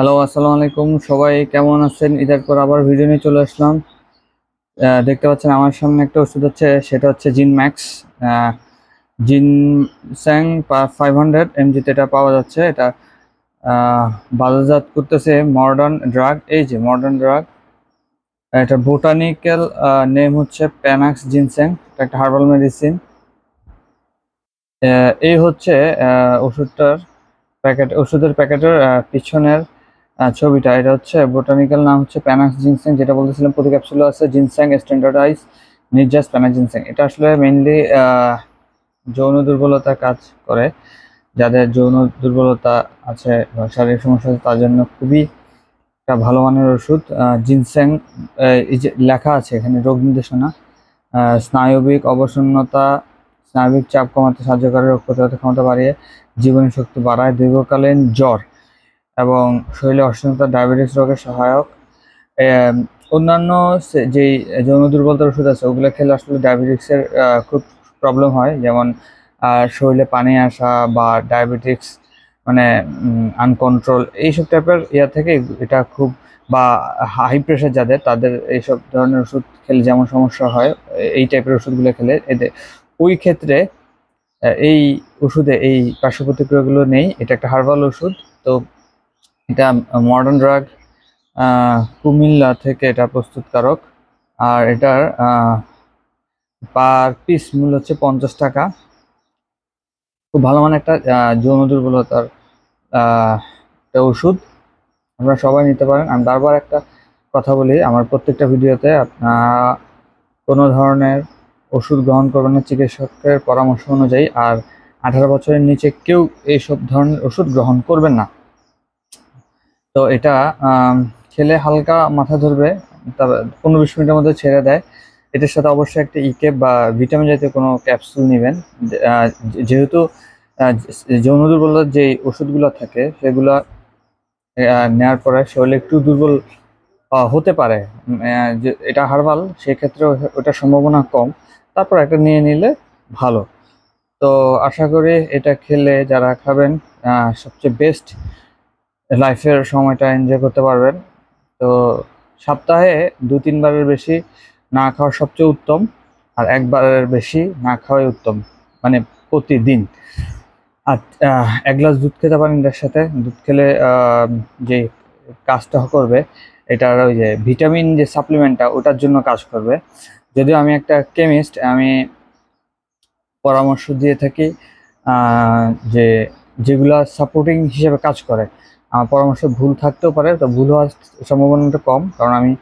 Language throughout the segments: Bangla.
হ্যালো, আসসালামু আলাইকুম। সবাই কেমন আছেন? ঈদের পর আবার ভিডিও নিয়ে চলে আসলাম। দেখতে পাচ্ছেন আমার সামনে একটা ওষুধ হচ্ছে, সেটা হচ্ছে জিন ম্যাক্স জিন স্যাং ফাইভ হান্ড্রেড এমজিতে এটা পাওয়া যাচ্ছে। এটা বাজারজাত করতেছে মডার্ন ড্রাগ এই যে মডার্ন ড্রাগ এটা বোটানিক্যাল নেম হচ্ছে প্যানাক্স জিনস্যাং এটা একটা হার্বাল মেডিসিন এই হচ্ছে ওষুধটার প্যাকেট ওষুধের প্যাকেটের পিছনের ছবিটা, এটা হচ্ছে বোটানিক্যাল নাম হচ্ছে প্যানাক্স জিনসেং যেটা বলতেছিলাম, প্রতি ক্যাপসুলে আছে জিনসেং স্ট্যান্ডার্ডাইজ নির্যাস প্যানাক্স জিনসেং এটা আসলে মেইনলি যৌন দুর্বলতা কাজ করে। যাদের যৌন দুর্বলতা আছে শারীরিক সমস্যা আছে, তার জন্য খুবই একটা ভালো মানের ওষুধ। জিনসেং এই যে লেখা আছে এখানে, রোগ নির্দেশনা। স্নায়বিক অবসন্নতা, স্নায়বিক চাপ কমাতে সাহায্য করে, রোগ প্রতিরোধ ক্ষমতা বাড়িয়ে জীবনী শক্তি বাড়ায়। দীর্ঘকালীন জ্বর এবং শরীরে অসুস্থতা, ডায়াবেটিস রোগের সহায়ক। অন্যান্য যেই যৌন দুর্বলতার ওষুধ আছে, ওগুলো খেলে আসলে ডায়াবেটিক্সের খুব প্রবলেম হয়। যেমন শরীরে পানি আসা বা ডায়াবেটিক্স মানে আনকন্ট্রোল এইসব টাইপের ইয়া থেকে এটা খুব, বা হাই প্রেশার যাদের, তাদের এইসব ধরনের ওষুধ খেলে যেমন সমস্যা হয়, এই টাইপের ওষুধগুলো খেলে এদের, ওই ক্ষেত্রে এই ওষুধে, এই পার্শ্ব প্রতিক্রিয়াগুলো নেই। এটা একটা হার্বাল ওষুধ, তো এটা মডার্ন ড্রাগ কুমিল্লা থেকে এটা প্রস্তুতকারক। আর এটার পার পিস মূল্য হচ্ছে পঞ্চাশ টাকা। খুব ভালো মানে একটা যৌন দুর্বলতার একটা ওষুধ। আপনারা সবাই নিতে পারেন। আমি বারবার একটা কথা বলি, আমার প্রত্যেকটা ভিডিওতে কোনো ধরনের ওষুধ গ্রহণ করবেন না চিকিৎসকের পরামর্শ অনুযায়ী। আর আঠারো বছরের নিচে কেউ এইসব ধরনের ওষুধ গ্রহণ করবেন না। তো এটা খেলে হালকা মাথা ধরবে তবে পনেরো বিশ মিনিটের মধ্যে ছেড়ে দেয়। এটার সাথে অবশ্যই একটা ইকেপ বা ভিটামিন জাতীয় কোনো ক্যাপসুল নেবেন। যেহেতু যৌন দুর্বলতার যে ওষুধগুলো থাকে, সেগুলো নেওয়ার পরে শরীরে একটু দুর্বল হতে পারে। এটা হারবাল সেক্ষেত্রে ও- ওটার সম্ভাবনা কম। তারপর একটা নিয়ে নিলে ভালো। তো আশা করি এটা খেলে যারা খাবেন সবচেয়ে বেস্ট লাইফের সময়টা এনজয় করতে পারবেন। তো সপ্তাহে দু তিনবারের বেশি না খাওয়া সবচেয়ে উত্তম আর একবারের বেশি না খাওয়াই উত্তম মানে প্রতিদিন। আর এক গ্লাস দুধ খেতে পারেন এটার সাথে। দুধ খেলে যে কাজটা করবে, এটার ওই যে ভিটামিন যে সাপ্লিমেন্টটা ওটার জন্য কাজ করবে। যদিও আমি একটা কেমিস্ট আমি পরামর্শ দিয়ে থাকি যে যেগুলা সাপোর্টিং হিসেবে কাজ করে। আমার পরামর্শ ভুল থাকতেও পারে, তো ভুল হওয়ার সম্ভাবনাটা কম, কারণ আমি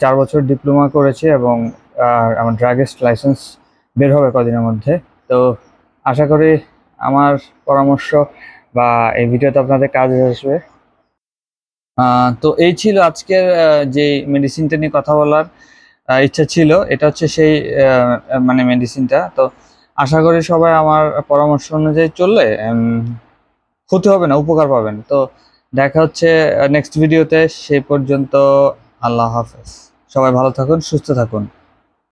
চার বছর ডিপ্লোমা করেছি এবং আমার ড্রাগিস্ট লাইসেন্স বের হবে কদিনের মধ্যে। তো আশা করি আমার পরামর্শ বা এই ভিডিওতে আপনাদের কাজে আসবে। তো এই ছিল আজকের যে মেডিসিনটা নিয়ে কথা বলার ইচ্ছা ছিল, এটা হচ্ছে সেই মানে মেডিসিনটা তো আশা করি সবাই আমার পরামর্শ অনুযায়ী চললে ক্ষতি হবে না, উপকার পাবেন। তো দেখা হচ্ছে নেক্সট ভিডিওতে সেই পর্যন্ত আল্লাহ হাফেজ। সবাই ভালো থাকুন, সুস্থ থাকুন।